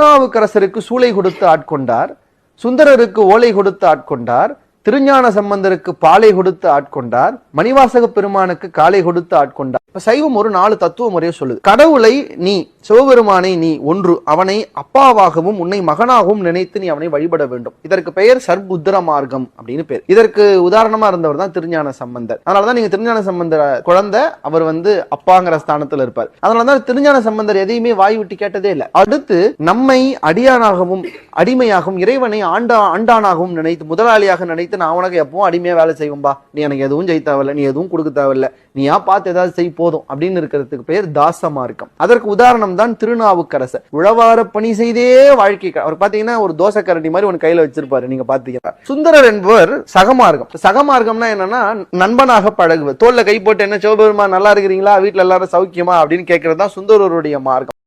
திருநாவுக்கரசருக்கு சூளை கொடுத்து ஆட்கொண்டார் சுந்தரருக்கு ஓலை கொடுத்து ஆட்கொண்டார் திருஞான சம்பந்தருக்கு பாலை கொடுத்து ஆட்கொண்டார் மணிவாசக பெருமானுக்கு காலை கொடுத்து ஆட்கொண்டார். இப்ப சைவம் ஒரு நாலு தத்துவ முறையை சொல்லுது. கடவுளை நீ சிவபெருமானை நீ ஒன்று அவனை அப்பாவாகவும் உன்னை மகனாகவும் நினைத்து நீ அவனை வழிபட வேண்டும். இதற்கு பெயர் சர்புத்திர மார்க்கம் அப்படின்னு பேர். இதற்கு உதாரணமா இருந்தவர் தான் திருஞான சம்பந்தர். அதனாலதான் நீங்க திருஞான சம்பந்தர் குழந்தை அவர் வந்து அப்பாங்கிற ஸ்தானத்துல இருப்பார். அதனாலதான் திருஞான சம்பந்தர் எதையுமே வாய் விட்டு கேட்டதே இல்லை. அடுத்து நம்மை அடியானாகவும் அடிமையாகவும் இறைவனை ஆண்டா ஆண்டானாகவும் நினைத்து முதலாளியாக நினைத்து நான் உனக்கு எப்பவும் அடிமையா வேலை செய்வோம்பா நீ எனக்கு எதுவும் செய்ய தேவையில்ல நீ எதுவும் கொடுக்க தேவையில்ல. நீயா பார்த்து ஏதாவது செய் போதும் அப்படின்னு இருக்கிறதுக்கு பெயர் தாச மார்க்கம் அதற்கு உதாரணம் தான் திருநாவுக்கரசர். உழவார பணி செய்தே வாழ்க்கை அவர் பாத்தீங்கன்னா ஒரு தோசை கரண்டி மாதிரி ஒன்று கையில வச்சிருப்பாரு நீங்க பாத்தீங்கன்னா. சுந்தரர் என்பவர் சகமார்க்கம். சகமார்க்கம்னா என்னன்னா நண்பனாக பழகுவது. தோல்ல கை போட்டு என்ன சிவபெருமா நல்லா இருக்கிறீங்களா? வீட்டுல எல்லாரும் சௌக்கியமா? அப்படின்னு கேட்கறது தான் சுந்தரருடைய மார்க்கம்.